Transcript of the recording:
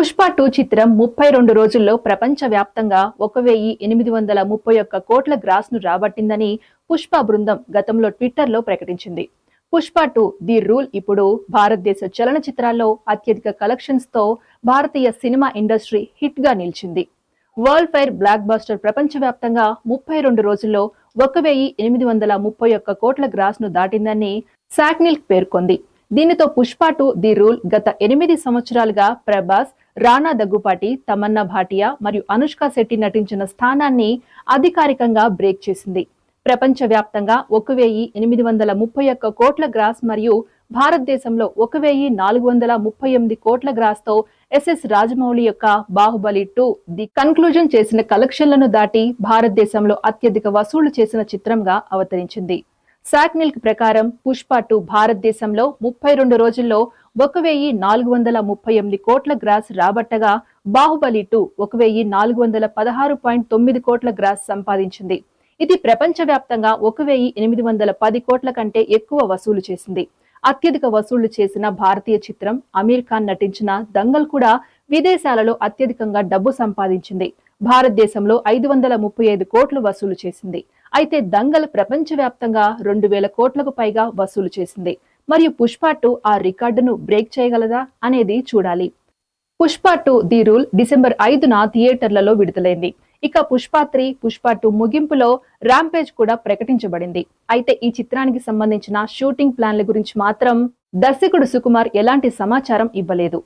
Pushpa two చిత్రం ముప్పై రెండు రోజుల్లో ప్రపంచ వ్యాప్తంగా ఒక వెయ్యి ఎనిమిది వందల ముప్పై ఒక్క కోట్ల గ్రాస్ను రాబట్టిందని పుష్ప బృందం గతంలో ట్విట్టర్లో ప్రకటించింది. పుష్ప టూ ది రూల్ ఇప్పుడు భారతదేశ చలనచిత్రాల్లో అత్యధిక కలెక్షన్స్తో భారతీయ సినిమా ఇండస్ట్రీ హిట్గా నిలిచింది. వరల్డ్ ఫైర్ బ్లాక్ బాస్టర్ ప్రపంచవ్యాప్తంగా ముప్పై రెండు రోజుల్లో ఒక వెయ్యి ఎనిమిది వందల ముప్పై ఒక్క కోట్ల గ్రాస్ను దాటిందని సాక్నిల్క్ పేర్కొంది. దీనితో పుష్ప టూ ది రూల్ గత ఎనిమిది సంవత్సరాలుగా ప్రభాస్ రానా దగ్గుపాటి తమన్నా భాటియా మరియు అనుష్క శెట్టి నటించిన స్థానాన్ని అధికారికంగా బ్రేక్ చేసింది. ప్రపంచవ్యాప్తంగా ఒక వెయ్యి ఎనిమిది వందల ముప్పై ఒక్క కోట్ల గ్రాస్ మరియు భారతదేశంలో ఒక వెయ్యి నాలుగు వందల ముప్పై ఎనిమిది కోట్ల గ్రాస్తో ఎస్ఎస్ రాజమౌళి యొక్క బాహుబలి టూ ది కన్క్లూజన్ చేసిన కలెక్షన్లను దాటి భారతదేశంలో అత్యధిక వసూలు చేసిన చిత్రంగా అవతరించింది. సాక్నిల్క్ ప్రకారం పుష్ప టూ భారతదేశంలో ముప్పై రెండు రోజుల్లో ఒక వెయ్యి నాలుగు వందల ముప్పై ఎనిమిది కోట్ల గ్రాస్ రాబట్టగా బాహుబలి టూ ఒక వెయ్యి నాలుగు వందల పదహారు పాయింట్ తొమ్మిది కోట్ల గ్రాస్ సంపాదించింది. ఇది ప్రపంచవ్యాప్తంగా ఒక వెయ్యి ఎనిమిది వందల పది కోట్ల కంటే ఎక్కువ వసూలు చేసింది. అత్యధిక వసూళ్ళు చేసిన భారతీయ చిత్రం అమీర్ ఖాన్ నటించిన దంగల్ కూడా విదేశాలలో అత్యధికంగా డబ్బు సంపాదించింది. భారతదేశంలో ఐదు వందల ముప్పై ఐదు కోట్లు వసూలు చేసింది. అయితే దంగల్ ప్రపంచవ్యాప్తంగా రెండు వేల కోట్లకు పైగా వసూలు చేసింది. మరియు పుష్ప టూ ఆ రికార్డును బ్రేక్ చేయగలదా అనేది చూడాలి. Pushpa two the rule December ఐదున థియేటర్లలో విడుదలైంది. ఇక పుష్ప త్రీ పుష్ప టూ ముగింపులో ర్యాంపేజ్ కూడా ప్రకటించబడింది. అయితే ఈ చిత్రానికి సంబంధించిన షూటింగ్ ప్లాన్ల గురించి మాత్రం దర్శకుడు సుకుమార్ ఎలాంటి సమాచారం ఇవ్వలేదు.